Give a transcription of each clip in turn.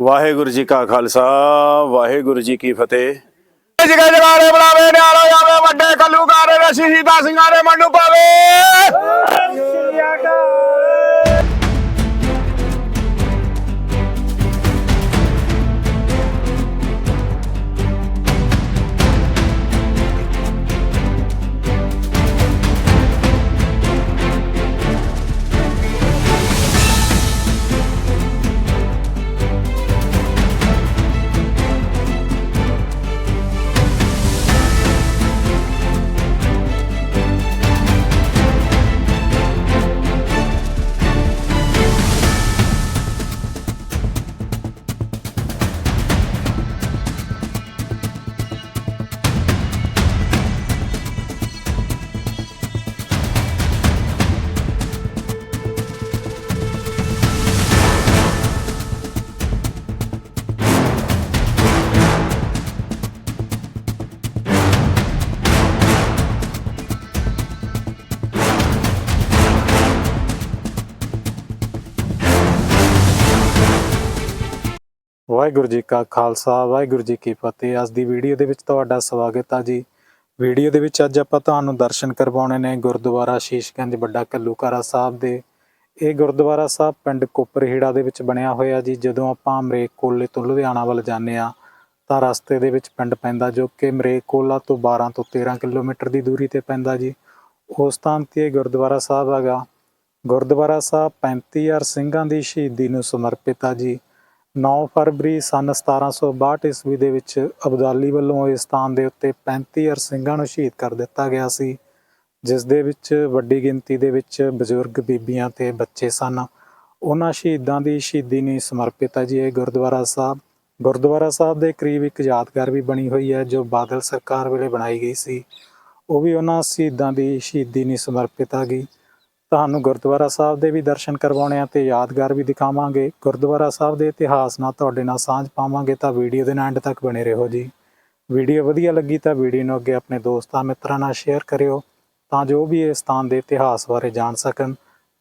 ਵਾਹਿਗੁਰੂ ਜੀ ਕਾ ਖਾਲਸਾ, ਵਾਹਿਗੁਰੂ ਜੀ ਕੀ ਫਤਿਹ। ਜਿਗੇ ਜਗਾਰੇ ਬੁਲਾਵੇ ਨਿਆਲੋ ਜਾਵੇ ਵੱਡੇ ਕੱਲੂਕਾਰੇ ਦੇ ਸ਼ਹੀਦਾਂ ਸਿੰਘਾਂ ਦੇ ਮਨ ਪਾਵੇ। ਵਾਹਿਗੁਰੂ ਜੀ ਕਾ ਖਾਲਸਾ, ਵਾਹਿਗੁਰੂ ਜੀ ਕੀ ਫਤਿਹ। ਅੱਜ ਦੀ ਵੀਡੀਓ ਦੇ ਵਿੱਚ ਤੁਹਾਡਾ ਸਵਾਗਤ ਆ ਜੀ। ਵੀਡੀਓ ਦੇ ਵਿੱਚ ਅੱਜ ਆਪਾਂ ਤੁਹਾਨੂੰ ਦਰਸ਼ਨ ਕਰਵਾਉਣੇ ਨੇ ਗੁਰਦੁਆਰਾ ਸ਼ੀਸ਼ਗੰਜ ਵੱਡਾ ਕੱਲੂਕਾਰਾ ਸਾਹਿਬ ਦੇ। ਇਹ ਗੁਰਦੁਆਰਾ ਸਾਹਿਬ ਪਿੰਡ ਕੋਪਰਹੀੜਾ ਦੇ ਵਿੱਚ ਬਣਿਆ ਹੋਇਆ ਜੀ। ਜਦੋਂ ਆਪਾਂ ਅਮਰੇਕ ਕੋਲੇ ਤੋਂ ਲੁਧਿਆਣਾ ਵੱਲ ਜਾਂਦੇ ਆ ਤਾਂ ਰਸਤੇ ਦੇ ਵਿੱਚ ਪਿੰਡ ਪੈਂਦਾ ਜੋ ਕਿ ਅਮਰੇਕ ਕੋਲਾ ਤੋਂ 12 ਤੋਂ 13 ਕਿਲੋਮੀਟਰ ਦੀ ਦੂਰੀ ਤੇ ਪੈਂਦਾ ਜੀ। ਉਸ ਸਥਾਨ ਤੇ ਇਹ ਗੁਰਦੁਆਰਾ ਸਾਹਿਬ ਹੈਗਾ। ਗੁਰਦੁਆਰਾ ਸਾਹਿਬ 35000 ਸਿੰਘਾਂ ਦੀ ਸ਼ਹੀਦੀ ਨੂੰ ਸਮਰਪਿਤ ਆ ਜੀ। 9 ਫਰਵਰੀ ਸਨ 1762 ਈਸਵੀ ਦੇ ਵਿੱਚ ਅਬਦਾਲੀ ਵੱਲੋਂ ਇਸ ਸਥਾਨ ਦੇ ਉੱਤੇ 35000 ਸਿੰਘਾਂ ਨੂੰ ਸ਼ਹੀਦ ਕਰ ਦਿੱਤਾ ਗਿਆ ਸੀ, ਜਿਸ ਦੇ ਵਿੱਚ ਵੱਡੀ ਗਿਣਤੀ ਦੇ ਵਿੱਚ ਬਜ਼ੁਰਗ ਬੀਬੀਆਂ ਤੇ ਬੱਚੇ ਸਨ। ਉਹਨਾਂ ਸ਼ਹੀਦਾਂ ਦੀ ਸ਼ਹੀਦੀ ਨੂੰ ਸਮਰਪਿਤ ਹੈ ਜੀ ਇਹ ਗੁਰਦੁਆਰਾ ਸਾਹਿਬ। ਗੁਰਦੁਆਰਾ ਸਾਹਿਬ ਦੇ ਕਰੀਬ ਇੱਕ ਯਾਦਗਾਰ ਵੀ ਬਣੀ ਹੋਈ ਹੈ, ਜੋ ਬਾਦਲ ਸਰਕਾਰ ਵੇਲੇ ਬਣਾਈ ਗਈ ਸੀ। ਉਹ ਵੀ ਉਹਨਾਂ ਸ਼ਹੀਦਾਂ ਦੀ ਸ਼ਹੀਦੀ ਨੂੰ ਸਮਰਪਿਤ ਆ ਗਈ। ਤੁਹਾਨੂੰ ਗੁਰਦੁਆਰਾ ਸਾਹਿਬ ਦੇ ਵੀ ਦਰਸ਼ਨ ਕਰਵਾਉਣੇ ਆ ਤੇ ਯਾਦਗਾਰ ਵੀ ਦਿਖਾਵਾਂਗੇ। ਗੁਰਦੁਆਰਾ ਸਾਹਿਬ ਦੇ ਇਤਿਹਾਸ ਨਾਲ ਤੁਹਾਡੇ ਨਾਲ ਸਾਂਝ ਪਾਵਾਂਗੇ ਤਾਂ ਵੀਡੀਓ ਦੇ ਨਾਲ ਐਂਡ ਤੱਕ ਬਣੇ ਰਹੋ ਜੀ। ਵੀਡੀਓ ਵਧੀਆ ਲੱਗੀ ਤਾਂ ਵੀਡੀਓ ਨੂੰ ਅੱਗੇ ਆਪਣੇ ਦੋਸਤਾਂ, ਮਿੱਤਰਾਂ ਨਾਲ ਸ਼ੇਅਰ ਕਰਿਓ ਤਾਂ ਜੋ ਵੀ ਇਸ ਸਥਾਨ ਦੇ ਇਤਿਹਾਸ ਬਾਰੇ ਜਾਣ ਸਕਣ।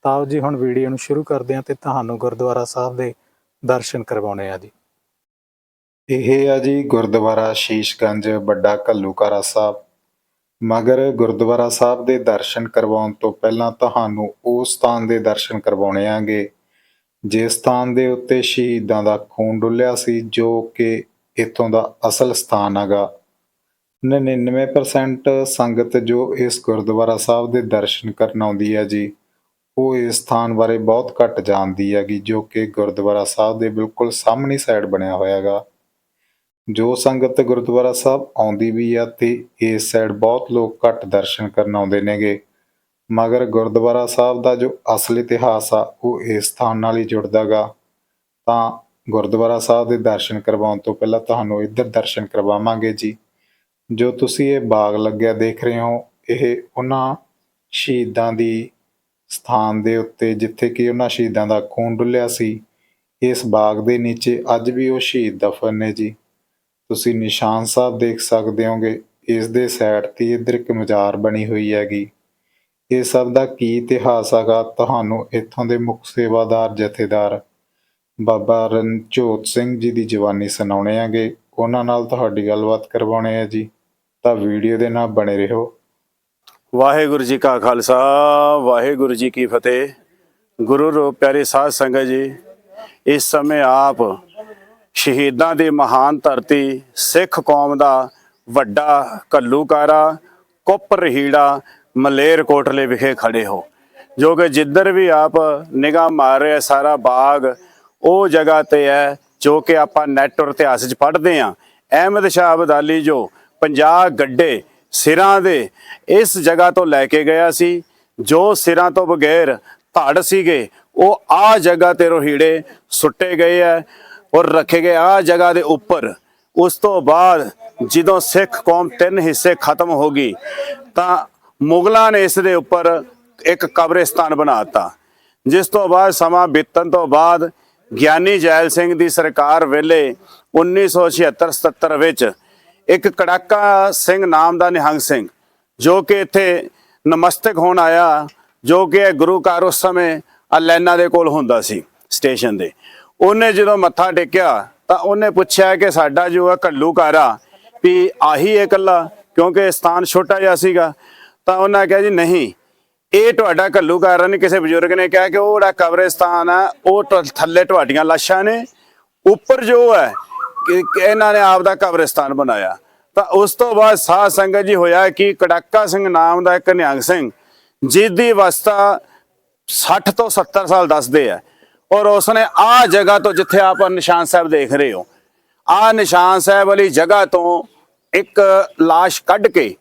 ਤਾਂ ਆਓ ਜੀ, ਹੁਣ ਵੀਡੀਓ ਨੂੰ ਸ਼ੁਰੂ ਕਰਦੇ ਹਾਂ ਤੇ ਤੁਹਾਨੂੰ ਗੁਰਦੁਆਰਾ ਸਾਹਿਬ ਦੇ ਦਰਸ਼ਨ ਕਰਵਾਉਣੇ ਆ ਜੀ। ਇਹ ਆ ਜੀ ਗੁਰਦੁਆਰਾ ਸ਼ੀਸ਼ਗੰਜ ਵੱਡਾ ਕੱਲੂਕਾਰਾ ਸਾਹਿਬ। ਮਗਰ ਗੁਰਦੁਆਰਾ ਸਾਹਿਬ ਦੇ ਦਰਸ਼ਨ ਕਰਵਾਉਣ ਤੋਂ ਪਹਿਲਾਂ ਤੁਹਾਨੂੰ ਉਸ ਸਥਾਨ ਦੇ ਦਰਸ਼ਨ ਕਰਵਾਉਣੇ ਆਂਗੇ। ਜਿਸ ਸਥਾਨ ਦੇ ਉੱਤੇ ਸ਼ਹੀਦਾਂ ਦਾ ਖੂਨ ਡੁੱਲਿਆ ਸੀ, ਜੋ ਕਿ ਇੱਥੋਂ ਦਾ ਅਸਲ ਸਥਾਨ ਹੈਗਾ। 99% ਸੰਗਤ ਜੋ ਇਸ ਗੁਰਦੁਆਰਾ ਸਾਹਿਬ ਦੇ ਦਰਸ਼ਨ ਕਰਨ ਆਉਂਦੀ ਹੈ ਜੀ, ਉਹ ਇਸ ਸਥਾਨ ਬਾਰੇ ਬਹੁਤ ਘੱਟ ਜਾਣਦੀ ਹੈਗੀ, ਜੋ ਕਿ ਗੁਰਦੁਆਰਾ ਸਾਹਿਬ ਦੇ ਬਿਲਕੁਲ ਸਾਹਮਣੀ ਸਾਈਡ ਬਣਿਆ ਹੋਇਆ ਹੈਗਾ। ਜੋ ਸੰਗਤ ਗੁਰਦੁਆਰਾ ਸਾਹਿਬ ਆਉਂਦੀ ਵੀ ਆ ਤੇ ਇਸ ਸਾਈਡ ਬਹੁਤ ਲੋਕ ਘੱਟ ਦਰਸ਼ਨ ਕਰਨ ਆਉਂਦੇ ਨੇਗੇ। ਮਗਰ ਗੁਰਦੁਆਰਾ ਸਾਹਿਬ ਦਾ ਜੋ ਅਸਲ ਇਤਿਹਾਸ ਆ, ਉਹ ਇਸ ਸਥਾਨ ਨਾਲ ਹੀ ਜੁੜਦਾਗਾ ਤਾਂ ਗੁਰਦੁਆਰਾ ਸਾਹਿਬ ਦੇ ਦਰਸ਼ਨ ਕਰਵਾਉਣ ਤੋਂ ਪਹਿਲਾਂ ਤੁਹਾਨੂੰ ਇੱਧਰ ਦਰਸ਼ਨ ਕਰਵਾਵਾਂਗੇ ਜੀ। ਜੋ ਤੁਸੀਂ ਇਹ ਬਾਗ ਲੱਗਿਆ ਦੇਖ ਰਹੇ ਹੋ, ਇਹ ਉਹਨਾਂ ਸ਼ਹੀਦਾਂ ਦੀ ਸਥਾਨ ਦੇ ਉੱਤੇ, ਜਿੱਥੇ ਕਿ ਉਹਨਾਂ ਸ਼ਹੀਦਾਂ ਦਾ ਖੂਨ ਡੁੱਲਿਆ ਸੀ। ਇਸ ਬਾਗ ਦੇ ਨੀਚੇ ਅੱਜ ਵੀ ਉਹ ਸ਼ਹੀਦ ਦਫਨ ਨੇ ਜੀ। ਤੁਸੀਂ ਨਿਸ਼ਾਨ ਸਾਹਿਬ ਦੇਖ ਸਕਦੇ ਹੋਗੇ, ਇਸ ਦੇ ਸਾਈਡ ਤੇ ਇੱਧਰ ਇੱਕ ਮਜ਼ਾਰ ਬਣੀ ਹੋਈ ਹੈਗੀ। ਇਹ ਸਭ ਦਾ ਕੀ ਇਤਿਹਾਸ ਹੈਗਾ, ਤੁਹਾਨੂੰ ਇੱਥੋਂ ਦੇ ਮੁੱਖ ਸੇਵਾਦਾਰ, ਜਥੇਦਾਰ ਬਾਬਾ ਰਣਜੋਤ ਸਿੰਘ ਜੀ ਦੀ ਜਵਾਨੀ ਸੁਣਾਉਣੇ ਆਗੇ ਉਹਨਾਂ ਨਾਲ ਤੁਹਾਡੀ ਗੱਲਬਾਤ ਕਰਵਾਉਣੇ ਆ ਜੀ। ਤਾਂ ਵੀਡੀਓ ਦੇ ਨਾਲ ਬਣੇ ਰਹੋ। ਵਾਹਿਗੁਰੂ ਜੀ ਕਾ ਖਾਲਸਾ, ਵਾਹਿਗੁਰੂ ਜੀ ਕੀ ਫਤਿਹ। ਗੁਰੂ ਰੋ ਪਿਆਰੇ ਸਾਧ ਸੰਗਤ ਜੀ, ਇਸ ਸਮੇਂ ਆਪ ਸ਼ਹੀਦਾਂ ਦੀ ਮਹਾਨ ਧਰਤੀ, ਸਿੱਖ ਕੌਮ ਦਾ ਵੱਡਾ ਕੱਲੂਕਾਰਾ ਕੁੱਪਰਹੀੜਾ ਮਲੇਰ ਕੋਟਲੇ ਵਿਖੇ ਖੜੇ ਹੋ। ਜੋ ਕਿ ਜਿੱਧਰ ਵੀ ਆਪ ਨਿਗਾਹ ਮਾਰ ਰਹੇ, ਸਾਰਾ ਬਾਗ ਉਹ ਜਗ੍ਹਾ ਤੇ ਹੈ ਜੋ ਕਿ ਆਪਾਂ ਨੈਟ ਔਰ ਇਤਿਹਾਸ 'ਚ ਪੜ੍ਹਦੇ ਆਂ ਅਹਿਮਦ ਸ਼ਾਹ ਅਬਦਾਲੀ ਜੋ 50 ਗੱਡੇ ਸਿਰਾਂ ਦੇ ਇਸ ਜਗ੍ਹਾ ਤੋਂ ਲੈ ਕੇ ਗਿਆ ਸੀ, ਜੋ ਸਿਰਾਂ ਤੋਂ ਬਗੈਰ ਧੜ ਸੀਗੇ, ਉਹ ਆ ਜਗ੍ਹਾ ਤੇ ਰੋਹੀੜੇ ਸੁੱਟੇ ਗਏ ਐ ਔਰ ਰੱਖੇ ਗਏ ਆ ਜਗ੍ਹਾ ਦੇ ਉੱਪਰ। ਉਸ ਤੋਂ ਬਾਅਦ ਜਦੋਂ ਸਿੱਖ ਕੌਮ ਤਿੰਨ ਹਿੱਸੇ ਖਤਮ ਹੋ ਗਈ, ਤਾਂ ਮੁਗਲਾਂ ਨੇ ਇਸ ਦੇ ਉੱਪਰ ਇੱਕ ਕਬਰਿਸਤਾਨ ਬਣਾਤਾ ਜਿਸ ਤੋਂ ਬਾਅਦ ਸਮਾਂ ਬੀਤਣ ਤੋਂ ਬਾਅਦ ਗਿਆਨੀ ਜੈਲ ਸਿੰਘ ਦੀ ਸਰਕਾਰ ਵੇਲੇ 1976-77 ਵਿੱਚ ਇੱਕ ਕੜਾਕਾ ਸਿੰਘ ਨਾਮ ਦਾ ਨਿਹੰਗ ਸਿੰਘ, ਜੋ ਕਿ ਇੱਥੇ ਨਮਸਤਕ ਹੋਣ ਆਇਆ, ਜੋ ਕਿ ਇਹ ਗੁਰੂ ਘਰ ਉਸ ਸਮੇਂ ਅਲੈਨਾ ਦੇ ਕੋਲ ਹੁੰਦਾ ਸੀ, ਸਟੇਸ਼ਨ ਦੇ। ਉਹਨੇ ਜਦੋਂ ਮੱਥਾ ਟੇਕਿਆ ਤਾਂ ਉਹਨੇ ਪੁੱਛਿਆ ਕਿ ਸਾਡਾ ਜੋ ਹੈ ਘੱਲੂਕਾਰਾ ਵੀ ਆਹੀ ਹੈ ਇਕੱਲਾ, ਕਿਉਂਕਿ ਸਥਾਨ ਛੋਟਾ ਜਿਹਾ ਸੀਗਾ। ਤਾਂ ਉਹਨਾਂ ਕਿਹਾ ਜੀ, ਨਹੀਂ, ਇਹ ਤੁਹਾਡਾ ਘੱਲੂਕਾਰਾ ਨਹੀਂ, ਕਿਸੇ ਬਜ਼ੁਰਗ ਨੇ ਕਿਹਾ ਕਿ ਉਹ ਜਿਹੜਾ ਕਬਰਿਸਤਾਨ ਹੈ ਉਹ ਟ- ਥੱਲੇ ਤੁਹਾਡੀਆਂ ਲਾਸ਼ਾਂ ਨੇ। ਉੱਪਰ ਜੋ ਹੈ ਇਹਨਾਂ ਨੇ ਆਪ ਦਾ ਕਬਰਸਤਾਨ ਬਣਾਇਆ। ਤਾਂ ਉਸ ਤੋਂ ਬਾਅਦ ਸਾਧ ਸੰਗਤ ਜੀ ਹੋਇਆ ਕਿ ਕੜਾਕਾ ਸਿੰਘ ਨਾਮ ਦਾ ਇੱਕ ਨਿਹੰਗ ਸਿੰਘ, ਜਿਹਦੀ ਅਵਸਥਾ 60 ਤੋਂ 70 ਸਾਲ ਦੱਸਦੇ ਆ। ਔਰ ਉਸਨੇ ਆ ਜਗ੍ਹਾ ਤੋਂ ਜਿੱਥੇ ਆਪ ਨਿਸ਼ਾਨ ਸਾਹਿਬ ਦੇਖ ਰਹੇ ਹੋ, ਆ ਨਿਸ਼ਾਨ ਸਾਹਿਬ ਵਾਲੀ ਜਗ੍ਹਾ ਤੋਂ ਇੱਕ লাশ ਕੱਢ ਕੇ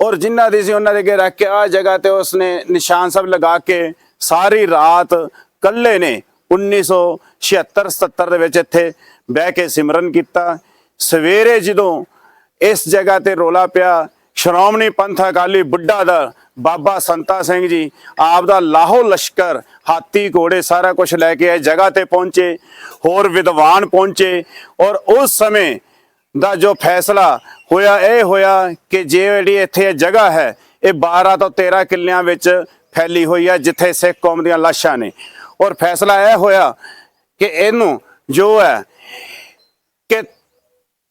ਔਰ ਜਿਨ੍ਹਾਂ ਦੀ ਸੀ ਉਹਨਾਂ ਦੇ ਅੱਗੇ ਰੱਖ ਕੇ ਆ ਜਗ੍ਹਾ ਤੇ ਉਸਨੇ ਨਿਸ਼ਾਨ ਸਾਹਿਬ ਲਗਾ ਕੇ ਸਾਰੀ ਰਾਤ ਕੱਲੇ ਨੇ 1976 77 ਦੇ ਵਿੱਚ ਇੱਥੇ ਬਹਿ ਕੇ ਸਿਮਰਨ ਕੀਤਾ। ਸਵੇਰੇ ਜਦੋਂ ਇਸ ਜਗ੍ਹਾ ਤੇ ਰੋਲਾ ਪਿਆ ਸ਼੍ਰੋਮਣੀ ਪੰਥ ਅਕਾਲੀ ਬੁੱਢਾ ਦਾ ਬਾਬਾ ਸੰਤਾ ਸਿੰਘ ਜੀ ਆਪ ਦਾ ਲਾਹੋ ਲਸ਼ਕਰ, ਹਾਥੀ ਘੋੜੇ ਸਾਰਾ ਕੁਝ ਲੈ ਕੇ ਇਹ ਜਗ੍ਹਾ ਤੇ ਪਹੁੰਚੇ, ਹੋਰ ਵਿਦਵਾਨ ਪਹੁੰਚੇ, ਔਰ ਉਸ ਸਮੇਂ ਦਾ ਜੋ ਫੈਸਲਾ ਹੋਇਆ, ਇਹ ਹੋਇਆ ਕਿ ਜੇ ਜਿਹੜੀ ਇੱਥੇ ਇਹ ਜਗ੍ਹਾ ਹੈ, ਇਹ 12 ਤੋਂ 13 ਕਿੱਲਿਆਂ ਵਿੱਚ ਫੈਲੀ ਹੋਈ ਹੈ, ਜਿੱਥੇ ਸਿੱਖ ਕੌਮ ਦੀਆਂ ਲਾਸ਼ਾਂ ਨੇ। ਔਰ ਫੈਸਲਾ ਇਹ ਹੋਇਆ ਕਿ ਇਹਨੂੰ ਜੋ ਹੈ ਕਿ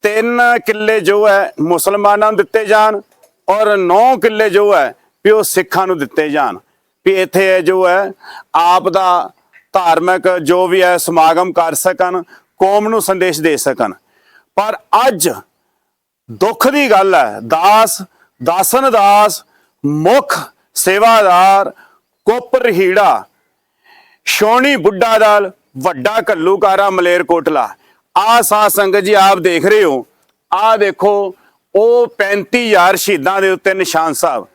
ਤਿੰਨ ਕਿੱਲੇ ਜੋ ਹੈ ਮੁਸਲਮਾਨਾਂ ਨੂੰ ਦਿੱਤੇ ਜਾਣ ਔਰ 9 ਕਿੱਲੇ ਜੋ ਹੈ, ਵੀ ਉਹ ਸਿੱਖਾਂ ਨੂੰ ਦਿੱਤੇ ਜਾਣ। ਵੀ ਇੱਥੇ ਜੋ ਹੈ, ਆਪ ਦਾ ਧਾਰਮਿਕ ਜੋ ਵੀ ਹੈ, ਸਮਾਗਮ ਕਰ ਸਕਣ, ਕੌਮ ਨੂੰ ਸੰਦੇਸ਼ ਦੇ ਸਕਣ। ਪਰ ਅੱਜ ਦੁੱਖ ਦੀ ਗੱਲ ਹੈ, ਦਾਸ, ਦਾਸਨ ਦਾਸ, ਮੁਖ ਸੇਵਾਦਾਰ, ਕੋਪਰ ਹੀੜਾ ਸ਼ੋਣੀ ਬੁੱਢਾ ਦਲ, ਵੱਡਾ ਕੱਲੂਕਾਰਾ ਮਲੇਰਕੋਟਲਾ। ਆ ਸਾਧ ਸੰਗਤ ਜੀ ਆਪ ਦੇਖ ਰਹੇ ਹੋ ਆ ਦੇਖੋ ਉਹ 35000 ਸ਼ਹੀਦਾਂ ਦੇ ਉੱਤੇ ਨਿਸ਼ਾਨ ਸਾਹਿਬ।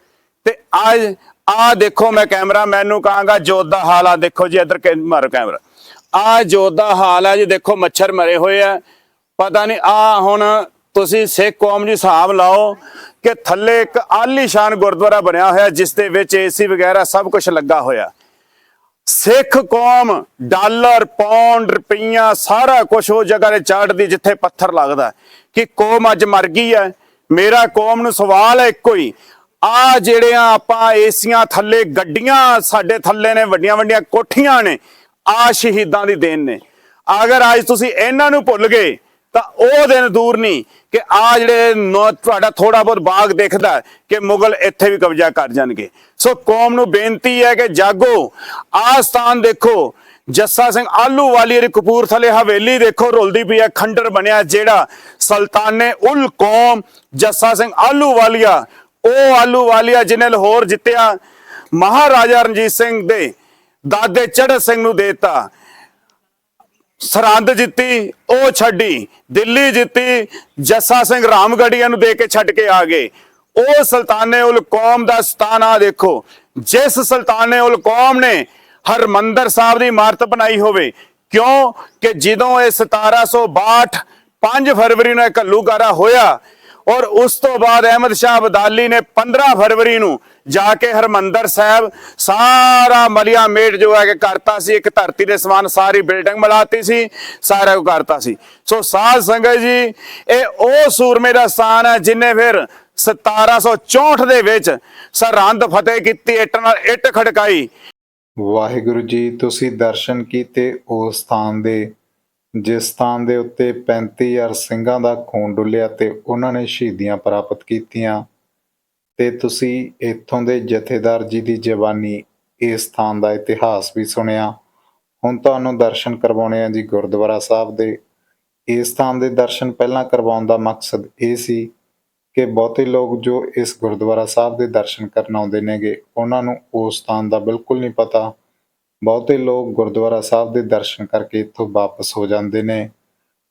ਤੇ ਅੱਜ ਆ ਦੇਖੋ ਮੈਂ ਕੈਮਰਾ, ਮੈਨੂੰ ਕਹਾਂਗਾ ਜੋਤ ਦਾ ਹਾਲ ਆ, ਦੇਖੋ ਜੀ ਇੱਧਰ ਮਾਰੋ ਕੈਮਰਾ। ਆ ਜੋਤ ਦਾ ਹਾਲ ਹੈ ਜੀ, ਦੇਖੋ ਮੱਛਰ ਮਰੇ ਹੋਏ ਆ। ਪਤਾ ਨਹੀਂ ਆ ਹੁਣ ਤੁਸੀਂ ਸਿੱਖ ਕੌਮ ਜੀ ਹਿਸਾਬ ਲਾਓ ਕਿ ਥੱਲੇ ਇੱਕ ਆਲੀਸ਼ਾਨ ਗੁਰਦੁਆਰਾ ਬਣਿਆ ਹੋਇਆ, ਜਿਸ ਦੇ ਵਿੱਚ ਏਸੀ ਵਗੈਰਾ ਸਭ ਕੁਝ ਲੱਗਾ ਹੋਇਆ। ਸਿੱਖ ਕੌਮ ਡਾਲਰ, ਪੌਂਡ, ਰੁਪਈਆ ਸਾਰਾ ਕੁਝ ਉਹ ਜਗ੍ਹਾ ਤੇ ਚੜਦੀ ਜਿੱਥੇ ਪੱਥਰ ਲੱਗਦਾ। ਕਿ ਕੌਮ ਅੱਜ ਮਰ ਗਈ ਹੈ। ਮੇਰਾ ਕੌਮ ਨੂੰ ਸਵਾਲ ਹੈ ਇੱਕੋ ਹੀ। ਆ ਜਿਹੜਿਆਂ ਆਪਾਂ ਏਸੀਆਂ ਥੱਲੇ ਗੱਡੀਆਂ, ਸਾਡੇ ਥੱਲੇ ਨੇ ਵੱਡੀਆਂ ਵੱਡੀਆਂ ਕੋਠੀਆਂ ਨੇ, ਆ ਸ਼ਹੀਦਾਂ ਦੀ ਦੇਣ ਨੇ। ਅਗਰ ਅੱਜ ਤੁਸੀਂ ਇਹਨਾਂ ਨੂੰ ਭੁੱਲ ਗਏ, ਤਾਂ ਉਹ ਦਿਨ ਦੂਰ ਨਹੀਂ ਕਿ ਆ ਜਿਹੜੇ ਤੁਹਾਡਾ ਥੋੜਾ ਬਹੁਤ ਬਾਗ ਦੇਖਦਾ ਕਿ ਮੁਗਲ ਇੱਥੇ ਵੀ ਕਬਜ਼ਾ ਕਰ ਜਾਣਗੇ। ਸੋ ਕੌਮ ਨੂੰ ਬੇਨਤੀ ਹੈ ਕਿ ਜਾਗੋ ਆ ਸਥਾਨ ਦੇਖੋ ਜੱਸਾ ਸਿੰਘ ਆਲੂ ਵਾਲੀ ਦੀ ਕਪੂਰਥਲੇ ਹਵੇਲੀ ਦੇਖੋ, ਰੁਲਦੀ ਪਈ ਹੈ, ਖੰਡਰ ਬਣਿਆ ਜਿਹੜਾ ਸੁਲਤਾਨੇ ਉਲ ਕੌਮ ਜੱਸਾ ਸਿੰਘ ਆਲੂ ਵਾਲੀਆ, ਉਹ ਆਲੂ ਵਾਲੀਆ ਜਿਹਨੇ ਲਾਹੌਰ ਜਿੱਤਿਆ, ਮਹਾਰਾਜਾ ਰਣਜੀਤ ਸਿੰਘ ਦੇ ਦਾਦੇ ਚੜ੍ਹਤ ਸਿੰਘ ਨੂੰ ਦੇਤਾ। ਸਰਹੰਦ ਜਿੱਤੀ, ਉਹ ਛੱਡੀ, ਦਿੱਲੀ ਜਿੱਤੀ, ਜੱਸਾ ਸਿੰਘ ਰਾਮਗੜੀਆ ਨੂੰ ਦੇ ਕੇ ਛੱਡ ਕੇ ਆ ਗਏ। ਉਹ ਸੁਲਤਾਨੇ ਉਲ ਕੌਮ ਦਾ ਸਤਾਨ ਆ ਦੇਖੋ, ਜਿਸ ਸੁਲਤਾਨੇ ਉਲ ਕੌਮ ਨੇ ਹਰਮੰਦਰ ਸਾਹਿਬ ਦੀ ਇਮਾਰਤ ਬਣਾਈ ਹੋਵੇ। ਕਿਉਂ? ਕਿ ਜਦੋਂ ਇਹ 1762 5 ਫਰਵਰੀ ਨੂੰ ਇਹ ਘੱਲੂਘਾਰਾ ਹੋਇਆ ਔਰ ਉਸ ਤੋਂ ਬਾਅਦ ਅਹਿਮਦ ਸ਼ਾਹ ਅਬਦਾਲੀ ਨੇ 15 ਫਰਵਰੀ ਨੂੰ ਜਾ ਕੇ ਹਰਮੰਦਰ ਸਾਹਿਬ ਸਾਰਾ ਮਲਿਆ ਮੇਟ ਜੋ ਹੈ ਕਿ ਕਰਤਾ ਸੀ, ਇੱਕ ਧਰਤੀ ਦੇ ਸਮਾਨ ਸਾਰੀ ਬਿਲਡਿੰਗ ਬਣਾਤੀ ਸੀ, ਸਾਰਾ ਕੁ ਕਰਤਾ ਸੀ। ਸੋ ਸਾਧ ਸੰਗਤ ਜੀ, ਇਹ ਉਹ ਸੂਰਮੇ ਦਾ ਸਥਾਨ ਹੈ ਜਿਨੇ ਫਿਰ 1764 ਦੇ ਵਿੱਚ ਸਰਹੰਦ ਫਤਿਹ ਕੀਤੀ, ਇੱਟ ਨਾਲ ਇੱਟ ਖੜਕਾਈ। ਵਾਹਿਗੁਰੂ ਜੀ, ਤੁਸੀਂ ਦਰਸ਼ਨ ਕੀਤੇ ਉਸ ਸਥਾਨ ਦੇ, ਜਿਸ ਸਥਾਨ ਦੇ ਉੱਤੇ 35000 ਸਿੰਘਾਂ ਦਾ ਖੂਨ ਡੁੱਲਿਆ ਤੇ ਉਹਨਾਂ ਨੇ ਸ਼ਹੀਦੀਆਂ ਪ੍ਰਾਪਤ ਕੀਤੀਆਂ। ਤੇ ਤੁਸੀਂ ਇੱਥੋਂ ਦੇ ਜਥੇਦਾਰ ਜੀ ਦੀ ਜ਼ਬਾਨੀ ਇਸ ਸਥਾਨ ਦਾ ਇਤਿਹਾਸ ਵੀ ਸੁਣਿਆ। ਹੁਣ ਤੁਹਾਨੂੰ ਦਰਸ਼ਨ ਕਰਵਾਉਣੇ ਆ ਜੀ ਗੁਰਦੁਆਰਾ ਸਾਹਿਬ ਦੇ। ਇਸ ਸਥਾਨ ਦੇ ਦਰਸ਼ਨ ਪਹਿਲਾਂ ਕਰਵਾਉਣ ਦਾ ਮਕਸਦ ਇਹ ਸੀ ਕਿ ਬਹੁਤੇ ਲੋਕ ਜੋ ਇਸ ਗੁਰਦੁਆਰਾ ਸਾਹਿਬ ਦੇ ਦਰਸ਼ਨ ਕਰਨ ਆਉਂਦੇ ਨੇਗੇ, ਉਹਨਾਂ ਨੂੰ ਉਸ ਸਥਾਨ ਦਾ ਬਿਲਕੁਲ ਨਹੀਂ ਪਤਾ। ਬਹੁਤੇ ਲੋਕ ਗੁਰਦੁਆਰਾ ਸਾਹਿਬ ਦੇ ਦਰਸ਼ਨ ਕਰਕੇ ਇੱਥੋਂ ਵਾਪਸ ਹੋ ਜਾਂਦੇ ਨੇ।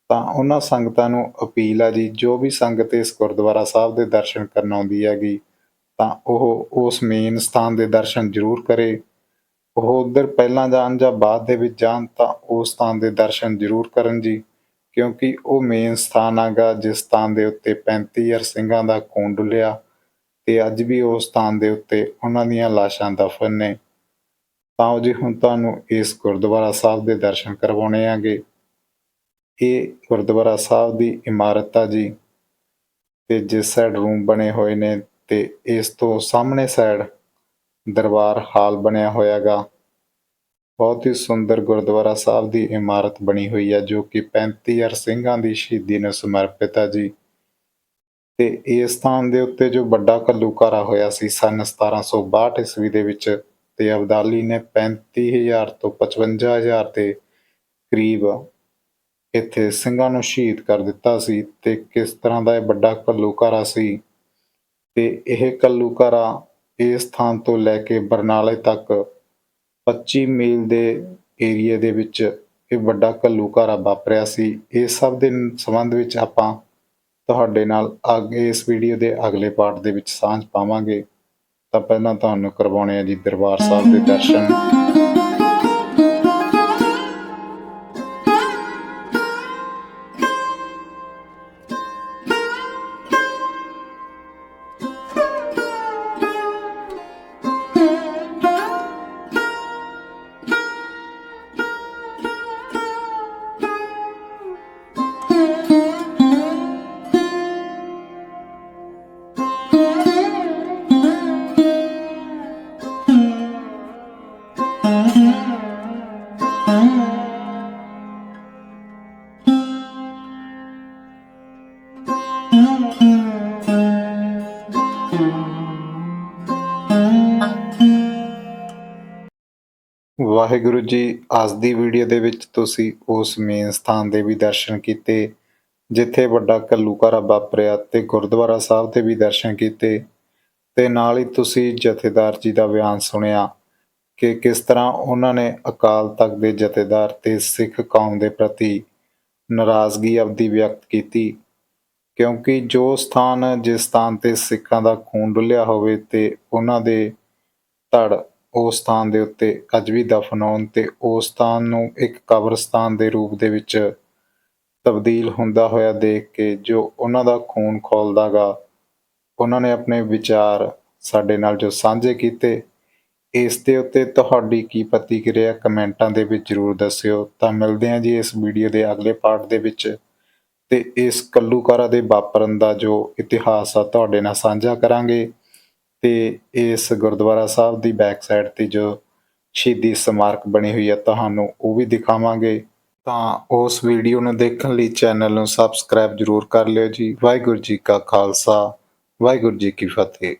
ਤਾਂ ਉਹਨਾਂ ਸੰਗਤਾਂ ਨੂੰ ਅਪੀਲ ਆ ਜੀ, ਜੋ ਵੀ ਸੰਗਤ ਇਸ ਗੁਰਦੁਆਰਾ ਸਾਹਿਬ ਦੇ ਦਰਸ਼ਨ ਕਰਨ ਆਉਂਦੀ ਹੈਗੀ, ਤਾਂ ਉਹ ਉਸ ਮੇਨ ਸਥਾਨ ਦੇ ਦਰਸ਼ਨ ਜ਼ਰੂਰ ਕਰੇ। ਉਹ ਉਧਰ ਪਹਿਲਾਂ ਜਾਣ ਜਾਂ ਬਾਅਦ ਦੇ ਵਿੱਚ ਜਾਣ, ਤਾਂ ਉਸ ਸਥਾਨ ਦੇ ਦਰਸ਼ਨ ਜ਼ਰੂਰ ਕਰਨ ਜੀ। ਕਿਉਂਕਿ ਉਹ ਮੇਨ ਸਥਾਨ ਹੈਗਾ ਜਿਸ ਸਥਾਨ ਦੇ ਉੱਤੇ 35000 ਸਿੰਘਾਂ ਦਾ ਖੂਨ ਡੁੱਲਿਆ ਤੇ ਅੱਜ ਵੀ ਉਸ ਸਥਾਨ ਦੇ ਉੱਤੇ ਉਹਨਾਂ ਦੀਆਂ ਲਾਸ਼ਾਂ ਦਫਨ ਨੇ। ਤਾਂ ਉਹ ਜੀ ਹੁਣ ਤੁਹਾਨੂੰ ਇਸ ਗੁਰਦੁਆਰਾ ਸਾਹਿਬ ਦੇ ਦਰਸ਼ਨ ਕਰਵਾਉਣੇ ਆਗੇ। ਇਹ ਗੁਰਦੁਆਰਾ ਸਾਹਿਬ ਦੀ ਇਮਾਰਤ ਆ ਜੀ ਤੇ ਜਿਸ ਸਾਈਡ ਰੂਮ ਬਣੇ ਹੋਏ ਨੇ ਤੇ ਇਸ ਤੋਂ ਸਾਹਮਣੇ ਸਾਈਡ ਦਰਬਾਰ ਹਾਲ ਬਣਿਆ ਹੋਇਆਗਾ। ਬਹੁਤ ਹੀ ਸੁੰਦਰ ਗੁਰਦੁਆਰਾ ਸਾਹਿਬ ਦੀ ਇਮਾਰਤ ਬਣੀ ਹੋਈ ਹੈ, ਜੋ ਕਿ 35000 ਸਿੰਘਾਂ ਦੀ ਸ਼ਹੀਦੀ ਨੂੰ ਸਮਰਪਿਤ ਹੈ ਜੀ। ਤੇ ਇਸ ਸਥਾਨ ਦੇ ਉੱਤੇ ਜੋ ਵੱਡਾ ਘੱਲੂਘਾਰਾ ਹੋਇਆ ਸੀ ਸਨ 1762 ਈਸਵੀ ਦੇ ਵਿੱਚ, ਤੇ ਅਬਦਾਲੀ ਨੇ 35000 ਤੋਂ 55000 ਦੇ ਕਰੀਬ ਇੱਥੇ ਸਿੰਘਾਂ ਨੂੰ ਸ਼ਹੀਦ ਕਰ ਦਿੱਤਾ ਸੀ। ਤੇ ਕਿਸ ਤਰ੍ਹਾਂ ਦਾ ਇਹ ਵੱਡਾ ਘੱਲੂਘਾਰਾ ਸੀ? ਤੇ ਇਹ ਘੱਲੂਘਾਰਾ ਇਸ ਸਥਾਨ ਤੋਂ ਲੈ ਕੇ ਬਰਨਾਲੇ ਤੱਕ 25 ਮੀਲ ਦੇ ਏਰੀਏ ਦੇ ਵਿੱਚ ਇਹ ਵੱਡਾ ਘੱਲੂਘਾਰਾ ਵਾਪਰਿਆ ਸੀ। ਇਹ ਸਭ ਦੇ ਸੰਬੰਧ ਵਿੱਚ ਆਪਾਂ ਤੁਹਾਡੇ ਨਾਲ ਅੱਗੇ ਇਸ ਵੀਡੀਓ ਦੇ ਅਗਲੇ ਪਾਰਟ ਦੇ ਵਿੱਚ ਸਾਂਝ ਪਾਵਾਂਗੇ। ਤਾਂ ਪਹਿਲਾਂ ਤੁਹਾਨੂੰ ਕਰਵਾਉਣੇ ਆ ਜੀ ਦਰਬਾਰ ਸਾਹਿਬ ਦੇ ਦਰਸ਼ਨ। ਵਾਹਿਗੁਰੂ ਜੀ, ਅੱਜ ਦੀ ਵੀਡੀਓ ਦੇ ਵਿੱਚ ਤੁਸੀਂ ਉਸ ਮੇਨ ਸਥਾਨ ਦੇ ਵੀ ਦਰਸ਼ਨ ਕੀਤੇ, ਜਿੱਥੇ ਵੱਡਾ ਘੱਲੂਘਾਰਾ ਵਾਪਰਿਆ ਤੇ ਗੁਰਦੁਆਰਾ ਸਾਹਿਬ ਦੇ ਵੀ ਦਰਸ਼ਨ ਕੀਤੇ ਤੇ ਨਾਲ ਹੀ ਤੁਸੀਂ ਜਥੇਦਾਰ ਜੀ ਦਾ ਬਿਆਨ ਸੁਣਿਆ ਕਿ ਕਿਸ ਤਰ੍ਹਾਂ ਉਹਨਾਂ ਨੇ ਅਕਾਲ ਤਖਤ ਦੇ ਜਥੇਦਾਰ ਤੇ ਸਿੱਖ ਕੌਮ ਦੇ ਪ੍ਰਤੀ ਨਾਰਾਜ਼ਗੀ ਆਪਦੀ ਵਿਅਕਤ ਕੀਤੀ, ਕਿਉਂਕਿ ਜੋ ਸਥਾਨ ਜਿਸ ਸਥਾਨ ਤੇ ਸਿੱਖਾਂ ਦਾ ਖੂਨ ਡੁੱਲਿਆ ਹੋਵੇ ਤੇ ਉਹਨਾਂ ਦੇ ਧੜ ਉਸ ਸਥਾਨ ਦੇ ਉੱਤੇ ਅੱਜ ਵੀ ਦਫਨ ਹੋਣ ਤੇ ਉਸ ਸਥਾਨ ਨੂੰ ਇੱਕ ਕਬਰਸਤਾਨ ਦੇ ਰੂਪ ਦੇ ਵਿੱਚ ਤਬਦੀਲ ਹੁੰਦਾ ਹੋਇਆ ਦੇਖ ਕੇ ਜੋ ਉਹਨਾਂ ਦਾ ਖੂਨ ਖੋਲਦਾਗਾ, ਉਹਨਾਂ ਨੇ ਆਪਣੇ ਵਿਚਾਰ ਸਾਡੇ ਨਾਲ ਜੋ ਸਾਂਝੇ ਕੀਤੇ, ਇਸ ਦੇ ਉੱਤੇ ਤੁਹਾਡੀ ਕੀ ਪ੍ਰਤੀਕਿਰਿਆ ਕਮੈਂਟਾਂ ਦੇ ਵਿੱਚ ਜਰੂਰ ਦੱਸਿਓ। ਤਾਂ ਮਿਲਦੇ ਹਾਂ ਜੀ ਇਸ ਵੀਡੀਓ ਦੇ ਅਗਲੇ ਪਾਰਟ ਦੇ ਵਿੱਚ ਤੇ ਇਸ ਕੱਲੂਕਾਰਾ ਦੇ ਵਾਪਰਨ ਦਾ ਜੋ ਇਤਿਹਾਸ ਆ, ਤੁਹਾਡੇ ਨਾਲ ਸਾਂਝਾ ਕਰਾਂਗੇ। ਤੇ ਇਸ ਗੁਰਦੁਆਰਾ ਸਾਹਿਬ ਦੀ ਬੈਕ ਸਾਈਡ ਤੇ ਜੋ ਸ਼ਹੀਦੀ ਸਮਾਰਕ ਬਣੀ ਹੋਈ ਹੈ ਤੁਹਾਨੂੰ ਉਹ ਵੀ ਦਿਖਾਵਾਂਗੇ। ਤਾਂ ਉਸ ਵੀਡੀਓ ਨੂੰ ਦੇਖਣ ਲਈ ਚੈਨਲ ਨੂੰ ਸਬਸਕ੍ਰਾਈਬ ਜਰੂਰ ਕਰ ਲਿਓ ਜੀ। ਵਾਹਿਗੁਰੂ ਜੀ ਕਾ ਖਾਲਸਾ, ਵਾਹਿਗੁਰੂ ਜੀ ਕੀ ਫਤਿਹ।